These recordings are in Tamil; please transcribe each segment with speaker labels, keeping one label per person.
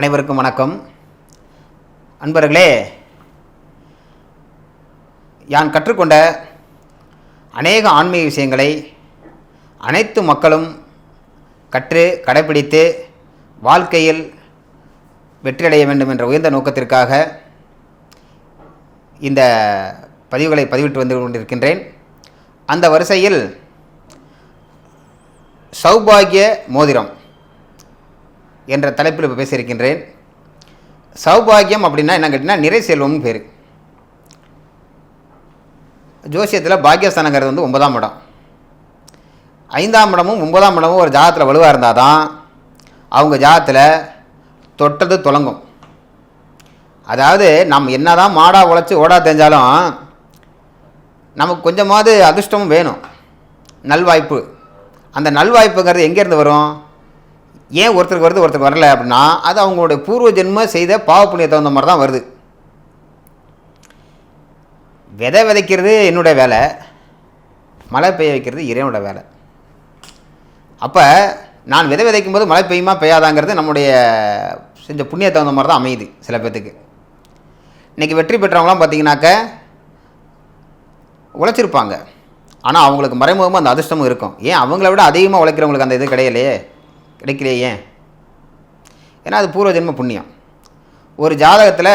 Speaker 1: அனைவருக்கும் வணக்கம். அன்பர்களே யான் கற்றுக்கொண்ட அநேக ஆன்மீக விஷயங்களை அனைத்து மக்களும் கற்று கடைபிடித்து வாழ்க்கையில் வெற்றியடைய வேண்டும் என்ற உயர்ந்த நோக்கத்திற்காக இந்த பதிவுகளை பதிவிட்டு வந்து கொண்டிருக்கின்றேன். அந்த வரிசையில் சௌபாகிய மோதிரம். என்ற தலைப்பில் இப்போ பேசியிருக்கின்றேன். சௌபாகியம் அப்படின்னா என்ன கேட்டிங்கன்னா நிறை செல்வம்னு பேர். ஜோசியத்தில் பாக்கியஸ்தானங்கிறது வந்து ஒன்பதாம் இடம். ஐந்தாம் இடமும் ஒன்பதாம் இடமும் ஒரு ஜாதத்தில் வலுவாக இருந்தால் தான் அவங்க ஜாதத்தில் தொட்டது தொடங்கும் அதாவது நம்ம என்ன தான் மாடாக உழைச்சி ஓடா தெரிஞ்சாலும் நமக்கு கொஞ்சமாவது அதிர்ஷ்டமும் வேணும். நல்வாய்ப்பு. அந்த நல்வாய்ப்புங்கிறது எங்கேருந்து வரும்? ஏன் ஒருத்தருக்கு வருது ஒருத்தருக்கு வரல அப்படின்னா அது அவங்களுடைய பூர்வ ஜென்ம செய்த பாவ புண்ணிய தகுந்த மாதிரி தான் வருது. விதை விதைக்கிறது என்னுடைய வேலை மழை பெய்ய வைக்கிறது இறைவனோட வேலை. அப்போ நான் விதை விதைக்கும் போது மழை பெய்யுமா பெய்யாதாங்கிறது நம்முடைய செஞ்ச புண்ணிய தகுந்த மாதிரி தான் அமையுது சில பேர்த்துக்கு இன்றைக்கி வெற்றி பெற்றவங்களாம் பார்த்தீங்கன்னாக்க உழைச்சிருப்பாங்க. ஆனால் அவங்களுக்கு மறைமுகமாக அந்த அதிர்ஷ்டமும் இருக்கும். ஏன் அவங்கள விட அதிகமாக உழைக்கிறவங்களுக்கு அந்த இது கிடையலையே. கிடைக்கலையே. ஏன் ஏன்னா அது பூர்வ ஜென்ம புண்ணியம். ஒரு ஜாதகத்தில்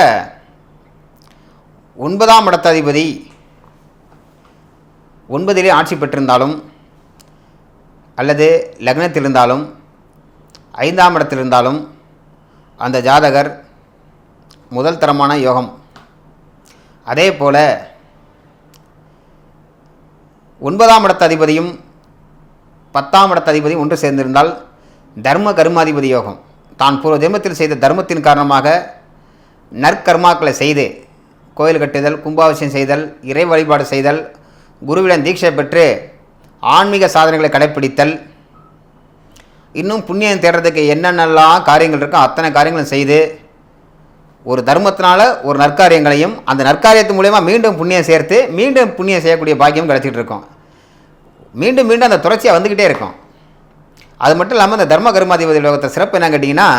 Speaker 1: ஒன்பதாம் இடத்ததிபதி ஒன்பதிலே ஆட்சி பெற்றிருந்தாலும் அல்லது லக்னத்தில் இருந்தாலும் ஐந்தாம் இடத்தில் இருந்தாலும் அந்த ஜாதகர் முதல் தரமான யோகம். அதே போல் ஒன்பதாம் இடத்த அதிபதியும் பத்தாம் இடத்த அதிபதியும் ஒன்று சேர்ந்திருந்தால் தர்ம கர்மாதிபதி யோகம். தான் பூர்வ ஜென்மத்தில் செய்த தர்மத்தின் காரணமாக நற்கர்மாக்களை செய்து கோயில் கட்டுதல் கும்பாபிஷேகம் செய்தல் இறை வழிபாடு செய்தல் குருவிடம் தீட்சை பெற்று ஆன்மீக சாதனைகளை கடைப்பிடித்தல் இன்னும் புண்ணியம் தேடுறதுக்கு என்னென்னலாம் காரியங்கள் இருக்கோ அத்தனை காரியங்களும் செய்து ஒரு தர்மத்தினால ஒரு நற்காரியங்களையும் அந்த நற்காரியத்து மூலயமா மீண்டும் புண்ணியம் சேர்த்து மீண்டும் புண்ணியம் செய்யக்கூடிய பாக்கியம் கிடச்சிட்டு இருக்கோம். மீண்டும் மீண்டும் அந்த தொடர்ச்சியாக வந்துக்கிட்டே இருக்கும். அது மட்டும் இல்லாமல் இந்த தர்ம கர்மாதிபதி யோகத்தை சிறப்பு என்ன கேட்டிங்கன்னா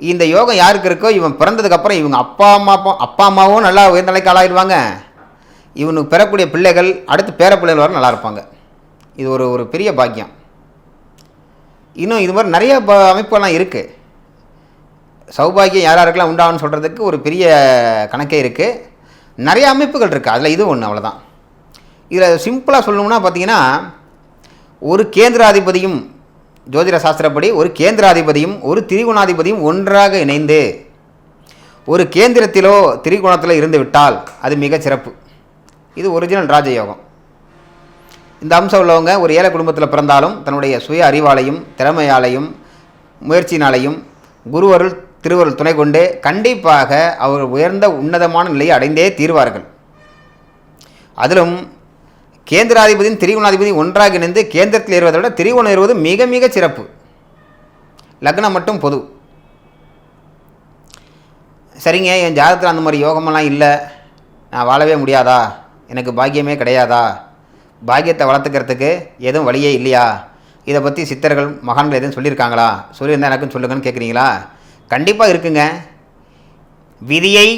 Speaker 1: இந்த யோகம் யாருக்கு இருக்கோ இவன் பிறந்ததுக்கப்புறம் இவங்க அப்பா அம்மா அப்பா அப்பா அம்மாவும் நல்லா உயர்ந்த ஆளாயிடுவாங்க இவனுக்கு பெறக்கூடிய பிள்ளைகள் அடுத்து பேர பிள்ளைகள் வர நல்லா இருப்பாங்க. இது ஒரு ஒரு பெரிய பாக்கியம். இன்னும் இது மாதிரி நிறைய ப அமைப்புகள்லாம் இருக்குது சௌபாகியம் யார் உண்டாகும்னு சொல்கிறதுக்கு ஒரு பெரிய கணக்கே இருக்குது நிறைய அமைப்புகள் இருக்குது அதில் இது ஒன்று அவ்வளோதான் இதில் சிம்பிளாக சொல்லணும்னா பார்த்தீங்கன்னா ஒரு கேந்திராதிபதியும் ஜோதிட சாஸ்திரப்படி ஒரு கேந்திராதிபதியும் ஒரு திரிகுணாதிபதியும் ஒன்றாக இணைந்து ஒரு கேந்திரத்திலோ திரிகோணத்தில் இருந்து விட்டால் அது மிக சிறப்பு. இது ஒரிஜினல் ராஜயோகம். இந்த அம்சம் உள்ளவங்க ஒரு ஏழை குடும்பத்தில் பிறந்தாலும் தன்னுடைய சுய அறிவாலையும் திறமையாலையும் முயற்சியினாலையும் குருவருள் திருவருள் துணை கொண்டு கண்டிப்பாக அவர் உயர்ந்த உன்னதமான நிலையை அடைந்தே தீர்வார்கள். அதிலும் கேந்திராதிபதியும் திரிகோணாதிபதியும் ஒன்றாக இணைந்து கேந்திரத்தில் ஏறுவதை விட திரிகோணம் ஏறுவது மிக மிக சிறப்பு. லக்னம் மட்டும் பொது. சரிங்க என் ஜாதகத்தில் அந்த மாதிரி யோகமெல்லாம் இல்லை. நான் வாழவே முடியாதா? எனக்கு பாக்கியமே கிடையாதா? பாக்கியத்தை வளர்த்துக்கிறதுக்கு எதுவும் வழியே இல்லையா? இதை பற்றி சித்தர்கள் மகான்கள் எதுவும் சொல்லியிருக்காங்களா? சொல்லியிருந்தா எனக்கும் சொல்லுங்கன்னு கேட்குறீங்களா கண்டிப்பாக இருக்குங்க. விதியை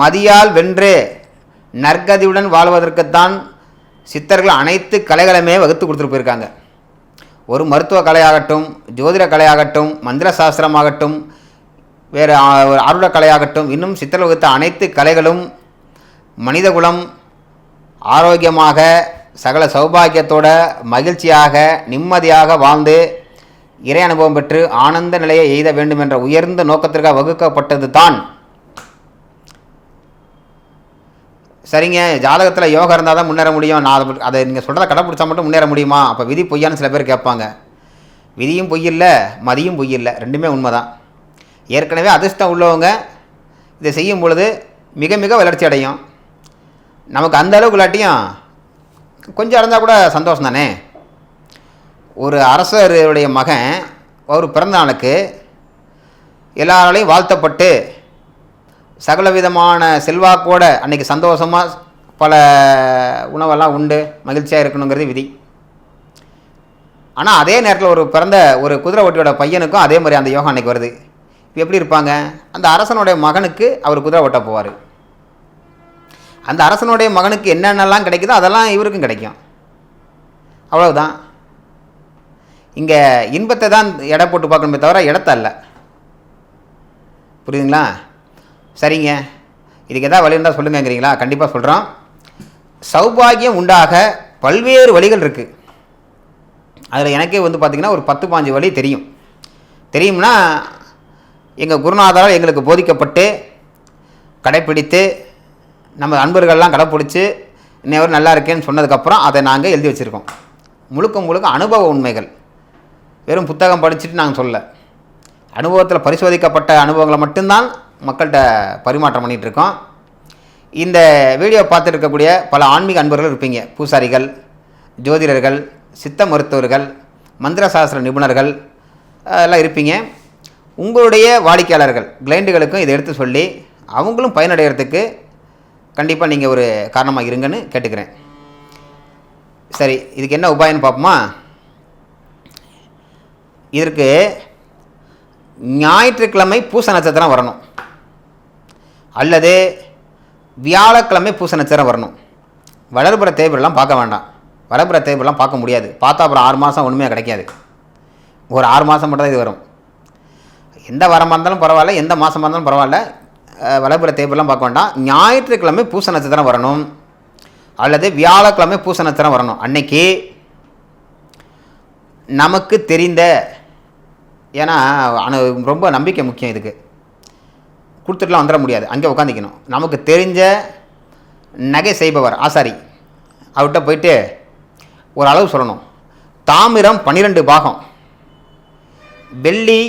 Speaker 1: மதியால் வென்று நற்கதியுடன் வாழ்வதற்குத்தான் சித்தர்கள் அனைத்து கலைகளுமே வகுத்து கொடுத்துட்டு போயிருக்காங்க. ஒரு மருத்துவ கலையாகட்டும் ஜோதிட கலையாகட்டும் மந்திர சாஸ்திரமாகட்டும் வேறு ஒரு அருட கலையாகட்டும் இன்னும் சித்தர்கள் வகுத்த அனைத்து கலைகளும் மனிதகுலம் ஆரோக்கியமாக சகல சௌபாகியத்தோட மகிழ்ச்சியாக நிம்மதியாக வாழ்ந்து இறை அனுபவம் பெற்று ஆனந்த நிலையை எய்த வேண்டும் என்ற உயர்ந்த நோக்கத்திற்காக வகுக்கப்பட்டது தான் சரிங்க ஜாதகத்தில் யோகம் இருந்தால் தான் முன்னேற முடியும். நான் அதை அதை நீங்கள் சொல்கிறத கடைப்பிடிச்சா மட்டும் முன்னேற முடியுமா? அப்போ விதி பொய்யான்னு சில பேர் கேட்பாங்க. விதியும் பொய் இல்லை மதியும் பொய் இல்லை ரெண்டுமே உண்மை தான் ஏற்கனவே அதிர்ஷ்டம் உள்ளவங்க இதை செய்யும் பொழுது மிக மிக வளர்ச்சி அடையும். நமக்கு அந்த அளவுக்கு இல்லாட்டியும் கொஞ்சம் இருந்தால் கூட சந்தோஷம் தானே ஒரு அரசருடைய மகன் அவர் பிறந்த நாளுக்கு எல்லாராலையும் வாழ்த்தப்பட்டு சகல விதமான செல்வாக்கோட அன்றைக்கி சந்தோஷமாக பல உணவெல்லாம் உண்டு மகிழ்ச்சியாக இருக்கணுங்கிறது விதி. ஆனால் அதே நேரத்தில் ஒரு பிறந்த ஒரு குதிரை ஓட்டியோட பையனுக்கும் அதே மாதிரி அந்த யோகம் அன்னைக்கு வருது. இப்போ எப்படி இருப்பாங்க? அந்த அரசனுடைய மகனுக்கு அவர் குதிரை ஓட்ட போவார். அந்த அரசனுடைய மகனுக்கு என்னென்னலாம் கிடைக்குதோ அதெல்லாம் இவருக்கும் கிடைக்கும். அவ்வளவுதான். இங்கே இன்பத்தை தான் எடை போட்டு பார்க்கணுமே தவிர இடத்த அல்ல. புரியுதுங்களா? சரிங்க. இதுக்கு எதாவது வழி இருந்தால் சொல்லுங்கங்கிறீங்களா? கண்டிப்பாக சொல்கிறோம் சௌபாகியம் உண்டாக பல்வேறு வழிகள் இருக்குது அதில் எனக்கே வந்து பார்த்திங்கன்னா ஒரு பத்து பாஞ்சு வழி தெரியும். தெரியும்னா எங்கள் குருநாதரால் எங்களுக்கு போதிக்கப்பட்டு கடைப்பிடித்து நம்ம அன்பர்கள்லாம் கடைப்பிடிச்சி இன்னும் நல்லா இருக்கேன்னு சொன்னதுக்கப்புறம் அதை நாங்கள் எழுதி வச்சுருக்கோம். முழுக்க முழுக்க அனுபவ உண்மைகள். வெறும் புத்தகம் படிச்சுட்டு நாங்கள் சொல்ல அனுபவத்தில் பரிசோதிக்கப்பட்ட அனுபவங்களை மட்டும்தான் மக்கள்கிட்ட பரிமாற்றம் பண்ணிகிட்டு இருக்கோம் இந்த வீடியோ பார்த்துருக்கக்கூடிய பல ஆன்மீக அன்பர்கள் இருப்பீங்க. பூசாரிகள் ஜோதிடர்கள் சித்த மருத்துவர்கள் மந்திர சாஸ்திர நிபுணர்கள் எல்லாம் இருப்பீங்க. உங்களுடைய வாடிக்கையாளர்கள் கிளைண்டுகளுக்கும் இதை எடுத்து சொல்லி அவங்களும் பயனடைகிறதுக்கு கண்டிப்பாக நீங்கள் ஒரு காரணமாக இருங்கன்னு கேட்டுக்கிறேன். சரி இதுக்கு என்ன உபாயம்னு பார்ப்போமா? இதற்கு ஞாயிற்றுக்கிழமை பூச நட்சத்திரம் வரணும். அல்லது வியாழக்கிழமை பூச நட்சத்திரம் வரணும். வளர்புற தேய்பிரெல்லாம் பார்க்க வேண்டாம். வளர்புற தேய்பிரெல்லாம் பார்க்க முடியாது. பார்த்தா அப்புறம் ஆறு மாதம் ஒன்றுமே கிடைக்காது. ஒரு ஆறு மாதம் மட்டும் தான் இது வரும். எந்த வாரமாக இருந்தாலும் பரவாயில்ல எந்த மாதமாக இருந்தாலும் பரவாயில்ல. அஹ், வளர்புற தேய்பிரெல்லாம் பார்க்க வேண்டாம். ஞாயிற்றுக்கிழமை பூச நட்சத்திரம் வரணும். அல்லது வியாழக்கிழமை பூச நட்சத்திரம் வரணும். அன்னைக்கு நமக்கு தெரிந்த ஏன்னா ரொம்ப நம்பிக்கை முக்கியம் இதுக்கு. கொடுத்துட்டுலாம் வந்துட முடியாது. அங்கே உட்காந்துக்கணும் நமக்கு தெரிஞ்ச நகை செய்பவர் ஆசாரி அவர்கிட்ட போயிட்டு ஒரு அளவு சொல்லணும். தாமிரம் பன்னிரெண்டு பாகம் வெள்ளி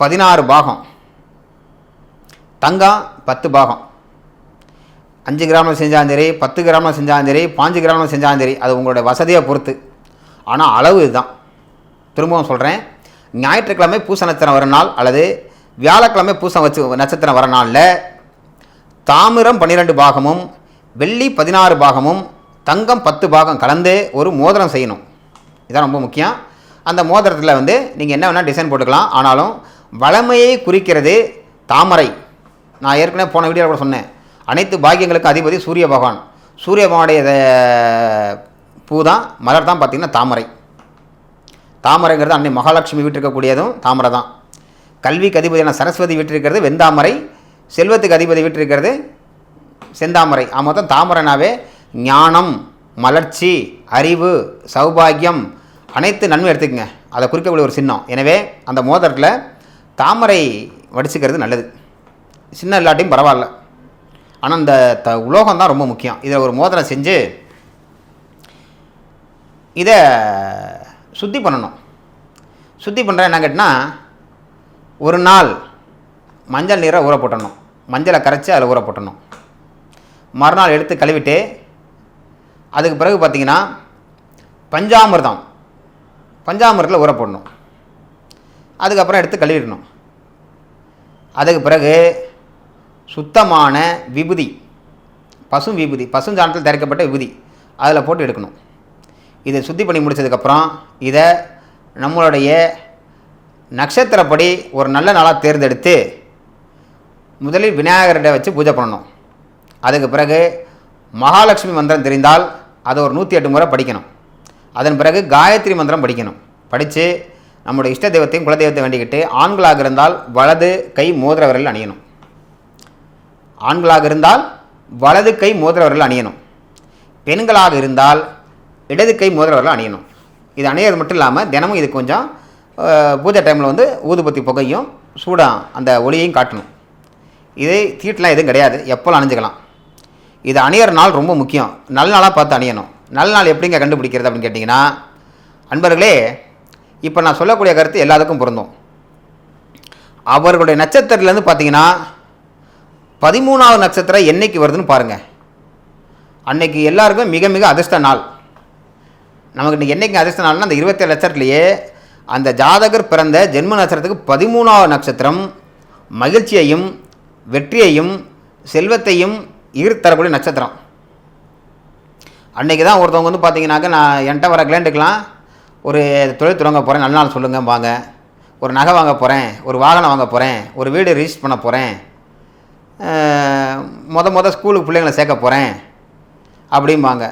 Speaker 1: பதினாறு பாகம் தங்கம் பத்து பாகம். அஞ்சு கிராமில் செஞ்சாலும் சரி பத்து கிராமில் செஞ்சாலும் சரி பாஞ்சு கிராமில் செஞ்சாலும் சரி அது உங்களோட வசதியை பொறுத்து. ஆனால் அளவு இதுதான். திரும்பவும் சொல்கிறேன் ஞாயிற்றுக்கிழமை பூச நட்சத்திரம் வரும் நாள் அல்லது வியாழக்கிழமை பூசம் வச்சு நட்சத்திரம் வர நாளில் தாமிரம் பன்னிரெண்டு பாகமும் வெள்ளி பதினாறு பாகமும் தங்கம் பத்து பாகம் கலந்து ஒரு மோதிரம் செய்யணும். இதான் ரொம்ப முக்கியம். அந்த மோதிரத்தில் வந்து நீங்கள் என்ன வேணால் டிசைன் போட்டுக்கலாம். ஆனாலும் வளமையை குறிக்கிறது தாமரை. நான் ஏற்கனவே போன வீடியோவில் கூட சொன்னேன். அனைத்து பாகியங்களுக்கும் அதிபதி சூரிய பகவான். சூரிய பகவானுடைய பூ தான் மலர் தான் பார்த்திங்கன்னா தாமரை. தாமரைங்கிறது அன்னை மகாலட்சுமி வீட்டிருக்கக்கூடியதும் தாமரை தான் கல்விக்கு அதிபதியான சரஸ்வதி வீட்டிருக்கிறது வெந்தாமரை. செல்வத்துக்கு அதிபதி வீட்டிருக்கிறது செந்தாமரை. ஆ மொத்தம் தாமரைனாவே ஞானம் மலர்ச்சி அறிவு சௌபாகியம் அனைத்து நன்மை எடுத்துக்கங்க. அதை குறிக்கக்கூடிய ஒரு சின்னம். எனவே அந்த மோதிரத்தில் தாமரை வடிச்சுக்கிறது நல்லது. சின்ன இல்லாட்டியும் பரவாயில்ல. ஆனால் இந்த த உலோகம் தான் ரொம்ப முக்கியம். இதை ஒரு மோதிரம் செஞ்சு இதை சுத்தி பண்ணணும். சுத்தி பண்ணுற என்ன கேட்டால் ஒரு நாள் மஞ்சள் நீரை ஊற போட்டணும். மஞ்சளை கரைச்சி அதில் ஊற போட்டணும். மறுநாள் எடுத்து கழுவிட்டு அதுக்கு பிறகு பார்த்தீங்கன்னா பஞ்சாமிர்தம். பஞ்சாமிர்தத்தில் ஊற போடணும். அதுக்கப்புறம் எடுத்து கழுவிடணும். அதுக்கு பிறகு சுத்தமான விபூதி பசும் விபூதி பசுஞ்சாணத்தில் தயாரிக்கப்பட்ட விபூதி அதில் போட்டு எடுக்கணும். இதை சுத்தி பண்ணி முடிச்சதுக்கப்புறம் இதை நம்மளுடைய நட்சத்திரப்படி ஒரு நல்ல நாளாக தேர்ந்தெடுத்து முதலில் விநாயகர்கிட்ட வச்சு பூஜை பண்ணணும். அதுக்கு பிறகு மகாலட்சுமி மந்திரம் தெரிந்தால் அதை ஒரு நூற்றி எட்டு முறை படிக்கணும். அதன் பிறகு காயத்ரி மந்திரம் படிக்கணும். படித்து நம்முடைய இஷ்ட தெய்வத்தையும் குலதெய்வத்தை வேண்டிக்கிட்டு ஆண்களாக இருந்தால் வலது கை மோதிர விரல் அணியணும். ஆண்களாக இருந்தால் வலது கை மோதிர விரல் அணியணும். பெண்களாக இருந்தால் இடது கை மோதிர விரல் அணியணும். இது அணியறது மட்டும் இல்லாமல் தினமும் இது கொஞ்சம் பூஜை டைமில் வந்து ஊதுபத்தி புகையும் சூடாக அந்த ஒளியையும் காட்டணும். இது தீட்டெலாம் எதுவும் கிடையாது. எப்போல்லாம் அணிஞ்சிக்கலாம். இது அணியிற நாள் ரொம்ப முக்கியம். நல்ல நாளாக பார்த்து அணியணும். நல்ல நாள் எப்படிங்க கண்டுபிடிக்கிறது அப்படின்னு கேட்டிங்கன்னா அன்பர்களே இப்போ நான் சொல்லக்கூடிய கருத்து எல்லாத்துக்கும் பொருந்தும். அவர்களுடைய நட்சத்திரத்துலேருந்து பார்த்தீங்கன்னா பதிமூணாவது நட்சத்திரம் என்னைக்கு வருதுன்னு பாருங்கள் அன்னைக்கு எல்லாருக்கும் மிக மிக அதிர்ஷ்ட நாள். நமக்கு இன்றைக்கி என்றைக்கு அதிர்ஷ்ட நாள்னா அந்த இருபத்தேழு நட்சத்திரத்துலேயே அந்த ஜாதகர் பிறந்த ஜென்ம நட்சத்திரத்துக்கு பதிமூணாவது நட்சத்திரம் மகிழ்ச்சியையும் வெற்றியையும் செல்வத்தையும் ஈர்த்தரக்கூடிய நட்சத்திரம். அன்றைக்கி தான் ஒருத்தவங்க வந்து பார்த்தீங்கன்னாக்க நான் என்கிட்ட வர கிளைண்ட்டுக்கெலாம் ஒரு தொழில் தொடங்க போகிறேன் நல்ல நாள் சொல்லுங்க வாங்க. ஒரு நகை வாங்க போகிறேன் ஒரு வாகனம் வாங்க போகிறேன் ஒரு வீடு ரிஜிஸ்டர் பண்ண போகிறேன் முத முத ஸ்கூலுக்கு பிள்ளைங்களை சேர்க்க போகிறேன் அப்படிம்பாங்க.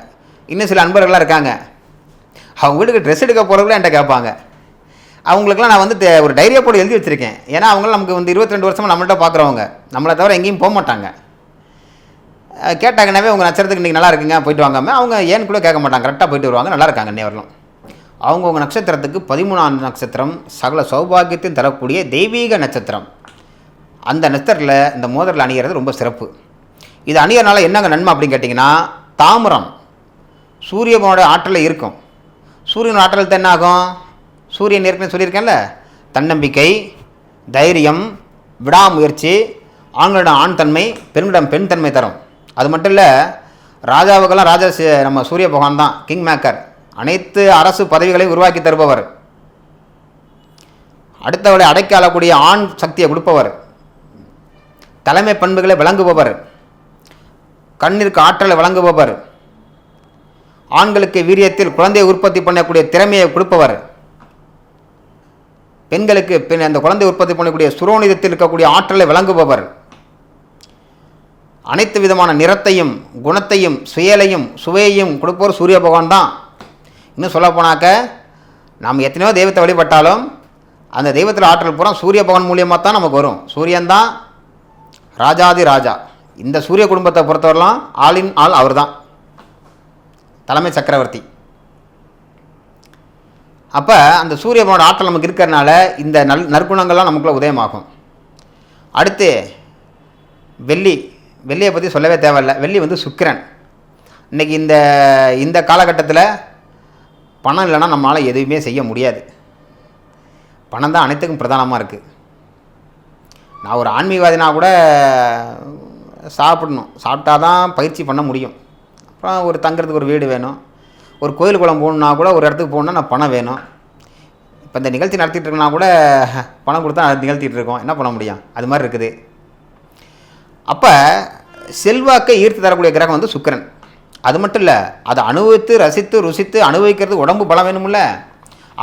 Speaker 1: இன்னும் சில அன்பர்கள்லாம் இருக்காங்க. அவங்க வீட்டுக்கு ட்ரெஸ் எடுக்க போகிறவங்களும் என்கிட்ட கேட்பாங்க. அவங்களுக்குலாம் நான் வந்து ஒரு டைரியா போட்டு எழுதி வச்சுருக்கேன். ஏன்னா அவங்களும் நமக்கு வந்து இருபத்தி ரெண்டு வருஷமாக நம்மள்ட்ட பார்க்குறவங்க நம்மளை தவிர எங்கேயும் போக மாட்டாங்க. கேட்டாங்கன்னாவே உங்கள் நட்சத்திரத்துக்கு இன்றைக்கி நல்லா இருக்குங்க போயிட்டு வாங்காமல் அவங்க ஏன்னு கூட கேட்க மாட்டாங்க. கரெக்டாக போயிட்டு வருவாங்க நல்லா இருக்காங்க இன்னை அவங்கவுங்க நட்சத்திரத்துக்கு பதிமூணாம் நட்சத்திரம் சகல சௌபாகியத்தையும் தரக்கூடிய தெய்வீக நட்சத்திரம். அந்த நட்சத்திரத்தில் இந்த மோதிரில் அணிகிறது ரொம்ப சிறப்பு. இது அணியறனால என்னங்க நன்மை அப்படின்னு கேட்டிங்கன்னா தாமிரம் சூரியனோட ஆற்றலில் இருக்கும். சூரியனோட ஆற்றல் தான் என்ன ஆகும் சூரியன் ஏற்கனவே சொல்லியிருக்கேன்ல. தன்னம்பிக்கை தைரியம் விடாமுயற்சி ஆண்களிடம் ஆண் தன்மை பெண்களிடம் பெண் தன்மை தரும். அது மட்டும் இல்லை ராஜாவுக்கெல்லாம் ராஜா நம்ம சூரிய பகவான் தான் கிங் மேக்கர் அனைத்து அரசு பதவிகளையும் உருவாக்கி தருபவர். அடுத்தவளை அடைக்க ஆளக்கூடிய ஆண் சக்தியை கொடுப்பவர். தலைமை பண்புகளை வழங்குபவர் கண்ணிற்கு ஆற்றலை வழங்குபவர். ஆண்களுக்கு வீரியத்தில் குழந்தையை உற்பத்தி பண்ணக்கூடிய திறமையை கொடுப்பவர். பெண்களுக்கு பெண் அந்த குழந்தை உற்பத்தி பண்ணக்கூடிய சுரோனிதத்தில் இருக்கக்கூடிய ஆற்றலை வழங்குபவர். அனைத்து விதமான நிறத்தையும் குணத்தையும் சுயலையும் சுவையையும் கொடுப்பவர் சூரிய பகவான் தான். இன்னும் சொல்லப்போனாக்க நாம் எத்தனையோ தெய்வத்தை வழிபட்டாலும் அந்த தெய்வத்தில் ஆற்றல் பூரா சூரிய பகவான் மூலியமாக தான் நமக்கு வரும். சூரியன் தான் ராஜாதி ராஜா. இந்த சூரிய குடும்பத்தை பொறுத்தவரைலாம் ஆளின் ஆள் அவர்தான். தலைமை சக்கரவர்த்தி. அப்போ அந்த சூரியனோட ஆற்றல் நமக்கு இருக்கிறனால இந்த நல் நற்குணங்கள்லாம் நமக்குள்ள உதயமாகும். அடுத்து வெள்ளி. வெள்ளியை பற்றி சொல்லவே தேவையில்ல. வெள்ளி வந்து சுக்கிரன். இன்னைக்கு இந்த இந்த காலகட்டத்தில் பணம் இல்லைன்னா நம்மளால் எதுவுமே செய்ய முடியாது. பணம் தான் அனைத்துக்கும் பிரதானமாக இருக்குது நான் ஒரு ஆன்மீகவாதினா கூட சாப்பிடணும். சாப்பிட்டா தான் பயிற்சி பண்ண முடியும். அப்புறம் ஒரு தங்குறதுக்கு ஒரு வீடு வேணும். ஒரு கோயில் குளம் போகணுன்னா கூட ஒரு இடத்துக்கு போகணுன்னா நான் பணம் வேணும். இப்போ இந்த நிகழ்ச்சி நடத்திட்டு இருக்கனா கூட பணம் கொடுத்தா நிகழ்த்திட்டு இருக்கோம் என்ன பண்ண முடியும்? அது மாதிரி இருக்குது. அப்போ செல்வாக்கை ஈர்த்து தரக்கூடிய கிரகம் வந்து சுக்கிரன். அது மட்டும் இல்லை அதை அனுபவித்து ரசித்து ருசித்து அனுபவிக்கிறது உடம்பு பலம் வேணும்ல.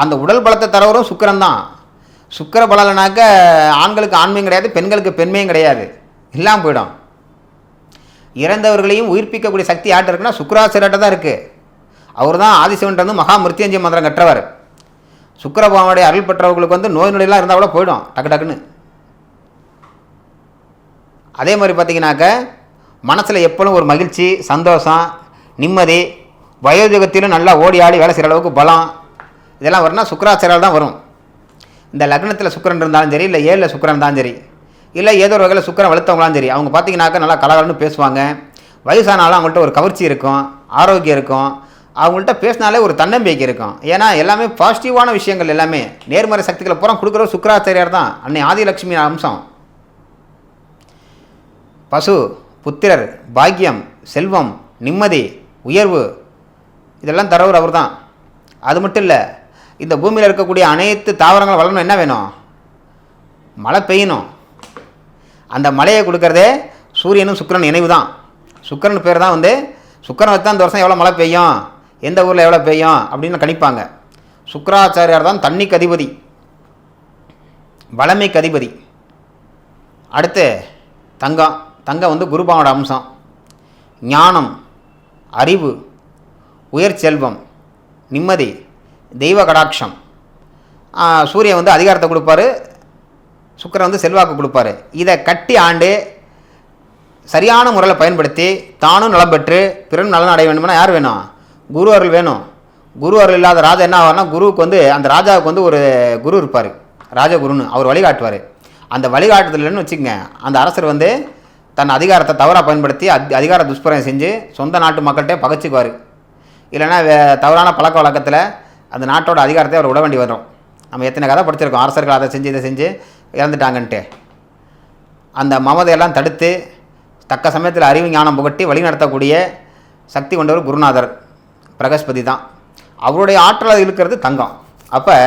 Speaker 1: அந்த உடல் பலத்தை தரவரும் சுக்கிரன் தான். சுக்கர பலனாக்க ஆண்களுக்கு ஆண்மையும் கிடையாது பெண்களுக்கு பெண்மையும் கிடையாது. இல்லாமல் போயிடும். இறந்தவர்களையும் உயிர்ப்பிக்கக்கூடிய சக்தி யார்கிட்ட இருக்குன்னா சுக்கராசிரியர்கிட்ட தான் இருக்குது அவர் தான் ஆதிசிவன்ட்டு வந்து மகா மிருத்யஞ்சய மந்திரம் கற்றவர். சுக்கரபகவானுடைய அருள் பெற்றவர்களுக்கு வந்து நோய் நொடியெல்லாம் இருந்தால் கூட போயிடும். டக்கு டக்குன்னு. அதே மாதிரி பார்த்தீங்கன்னாக்க மனசில் எப்பொழுதும் ஒரு மகிழ்ச்சி சந்தோஷம் நிம்மதி வயோதிகத்திலும் நல்லா ஓடி ஆடி வேலை செய்கிற அளவுக்கு பலம். இதெல்லாம் வரும்னா சுக்கராச்சாரியால் தான் வரும். இந்த லக்னத்தில் சுக்கிரன் இருந்தாலும் சரி இல்லை ஏழில் சுக்கிரன் இருந்தாலும் சரி இல்லை ஏதோ ஒரு வகையில் சுக்கரன் வளர்த்தவங்களாம் சரி அவங்க பார்த்தீங்கன்னாக்கா நல்லா கலகலன்னு பேசுவாங்க. வயசானாலும் அவங்கள்ட்ட ஒரு கவர்ச்சி இருக்கும் ஆரோக்கியம் இருக்கும். அவங்கள்ட்ட பேசினாலே ஒரு தன்னம்பிக்கை இருக்கும். ஏன்னா எல்லாமே பாசிட்டிவான விஷயங்கள் எல்லாமே. நேர்மறை சக்திகளை பூரா கொடுக்குற சுக்கராச்சாரியார் தான். அன்னை ஆதிலட்சுமி அம்சம். பசு புத்திரர் பாக்கியம் செல்வம் நிம்மதி உயர்வு இதெல்லாம் தரவர் அவர் தான் அது மட்டும் இல்லை இந்த பூமியில் இருக்கக்கூடிய அனைத்து தாவரங்கள் வளரணும் என்ன வேணும்? மழை பெய்யணும். அந்த மழையை கொடுக்கறதே சூரியனும் சுக்கரன் இணைவு தான் சுக்கிரன் பேர் தான் வந்து சுக்கிரன் வச்சு தான் இந்த வருஷம் எவ்வளோ மழை பெய்யும்? எந்த ஊரில் எவ்வளோ பெய்யும் அப்படின்னு கணிப்பாங்க. சுக்கராச்சாரியார் தான் தண்ணிக்கு அதிபதி. வளமைக்கு அதிபதி. அடுத்து தங்கம். தங்கம் வந்து குருபாவோட அம்சம். ஞானம் அறிவு உயர் செல்வம் நிம்மதி தெய்வ கடாட்சம். சூரியன் வந்து அதிகாரத்தை கொடுப்பாரு. சுக்கரன் வந்து செல்வாக்கு கொடுப்பாரு. இதை கட்டி ஆண்டு சரியான முறையில் பயன்படுத்தி தானும் நலம் பெற்று பிறரும் நலன் அடைய வேண்டும்னா யார் வேணும்? குரு அருள் வேணும். குரு அருள் இல்லாத ராஜா என்ன ஆவார்னா குருவுக்கு வந்து அந்த ராஜாவுக்கு வந்து ஒரு குரு இருப்பார். ராஜகுருன்னு அவர் வழிகாட்டுவார். அந்த வழிகாட்டுதல்னு வச்சுக்கங்க அந்த அரசர் வந்து தன் அதிகாரத்தை தவறாக பயன்படுத்தி அத் அதிகார துஷ்பிரயம் செஞ்சு சொந்த நாட்டு மக்கள்கிட்ட பகச்சுக்குவார். இல்லைன்னா வே- தவறான பழக்க வழக்கத்தில் அந்த நாட்டோட அதிகாரத்தை அவர் விட வேண்டி வரும். நம்ம எத்தனை கதை படிச்சிருக்கோம் அரசர்கள் அதை செஞ்சு இதை செஞ்சு இறந்துட்டாங்கன்ட்டு. அந்த மமதையெல்லாம் தடுத்து தக்க சமயத்தில் அறிவு ஞானம் புகட்டி வழி நடத்தக்கூடிய சக்தி கொண்டவர் குருநாதர். பிரகஸ்பதி தான். அவருடைய ஆற்றல் இருக்கிறது தங்கம். அப்போ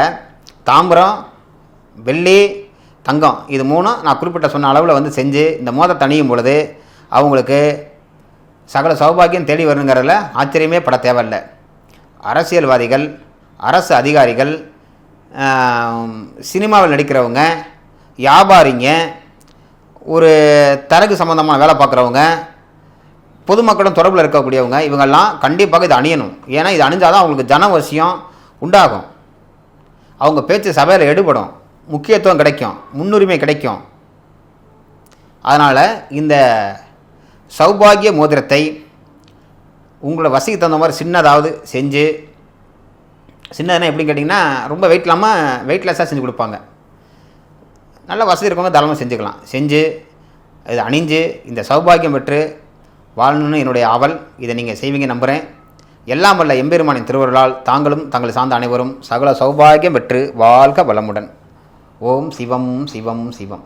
Speaker 1: தாம்பரம் வெள்ளி தங்கம் இது மூணும் நான் குறிப்பிட்ட சொன்ன அளவில் வந்து செஞ்சு இந்த மோதத்தை அணியும் பொழுது அவங்களுக்கு சகல சௌபாகியம் தேடி வருங்கிறதுல ஆச்சரியமே பட தேவையில்லை. அரசியல்வாதிகள் அரசு அதிகாரிகள் சினிமாவில் நடிக்கிறவங்க வியாபாரிங்க ஒரு தரகு சம்மந்தமான வேலை பார்க்குறவங்க பொதுமக்களும் தொடர்பில் இருக்கக்கூடியவங்க இவங்கெல்லாம் கண்டிப்பாக இதை அணியணும். ஏன்னா இது அணிஞ்சால் தான் அவங்களுக்கு ஜனவசியம் உண்டாகும். அவங்க பேச்சு சபையில் எடுபடும். முக்கியத்துவம் கிடைக்கும். முன்னுரிமை கிடைக்கும். அதனால் இந்த சௌபாகிய மோதிரத்தை உங்களை வசதிக்கு தகுந்த மாதிரி சின்னதாவது செஞ்சு சின்னதுனா எப்படின்னு கேட்டிங்கன்னா ரொம்ப வெயிட் இல்லாமல் வெயிட்லெஸ்ஸாக செஞ்சு கொடுப்பாங்க. நல்ல வசதி இருக்கவங்க தாராளமாக செஞ்சுக்கலாம். செஞ்சு இது அணிஞ்சு இந்த சௌபாகியம் பெற்று வாழணும்னு என்னுடைய ஆவல். இதை நீங்கள் செய்வீங்க நம்புகிறேன் எல்லாம் வல்ல எம்பெருமானின் திருவருளால் தாங்களும் தங்களை சார்ந்த அனைவரும் சகல சௌபாகியம் பெற்று வாழ்க வளமுடன். ஓம் சிவம் சிவம் சிவம்.